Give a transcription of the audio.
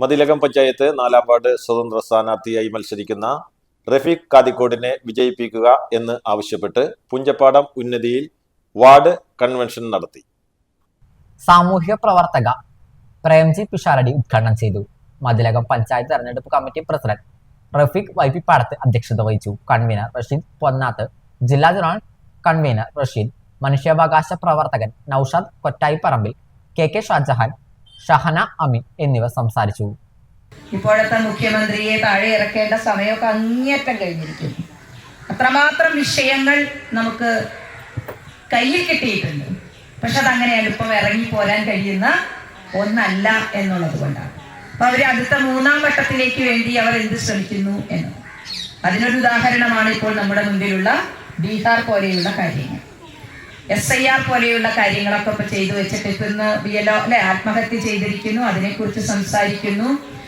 മതിലകം പഞ്ചായത്ത് നാലാം വാർഡ് സ്വതന്ത്ര സ്ഥാനാർത്ഥിയായി മത്സരിക്കുന്ന റഫീഖ് കാതിക്കോടിനെ വിജയിപ്പിക്കുക എന്ന് ആവശ്യപ്പെട്ട് പുഞ്ചപ്പാടം ഉന്നതിയിൽ വാർഡ് കൺവെൻഷൻ നടത്തി. സാമൂഹ്യ പ്രവർത്തക പ്രേംജി പിഷാരടി ഉദ്ഘാടനം ചെയ്തു. മതിലകം പഞ്ചായത്ത് തെരഞ്ഞെടുപ്പ് കമ്മിറ്റി പ്രസിഡന്റ് റഫീഖ് വൈപ്പിപ്പാടത്ത് അധ്യക്ഷത വഹിച്ചു. കൺവീനർ റഷീദ് പൊന്നാത്ത് ജില്ലാ ജനറൽ കൺവീനർ റഷീദ് മനുഷ്യാവകാശ പ്രവർത്തകൻ നൌഷാദ് കൊറ്റായിപ്പറമ്പിൽ കെ കെ ഷാജഹാൻ ഷഹന അമി എന്നിവർ സംസാരിച്ചു. ഇപ്പോഴത്തെ മുഖ്യമന്ത്രിയെ താഴെ ഇറക്കേണ്ട സമയമൊക്കെ അങ്ങേറ്റം കഴിഞ്ഞിരിക്കുന്നു. അത്രമാത്രം വിഷയങ്ങൾ നമുക്ക് കയ്യിൽ കിട്ടിയിട്ടുണ്ട്. പക്ഷെ അതങ്ങനെ എളുപ്പം ഇറങ്ങി പോരാൻ കഴിയുന്ന ഒന്നല്ല എന്നുള്ളത് കൊണ്ടാണ്. അപ്പൊ അവർ അടുത്ത മൂന്നാം വട്ടത്തിലേക്ക് വേണ്ടി അവർ എന്ത് ശ്രമിക്കുന്നു എന്ന്. അതിനൊരു ഉദാഹരണമാണ് ഇപ്പോൾ നമ്മുടെ മുമ്പിലുള്ള ബീഹാർ പോലെയുള്ള കാര്യങ്ങൾ. എസ് ഐ ആർ പോലെയുള്ള കാര്യങ്ങളൊക്കെ ഇപ്പൊ ചെയ്തു വെച്ചിട്ട് ഇപ്പൊ ഇന്ന് ബി എൽ ഒ അല്ലെ ആത്മഹത്യ ചെയ്തിരിക്കുന്നു. അതിനെക്കുറിച്ച് സംസാരിക്കുന്നു.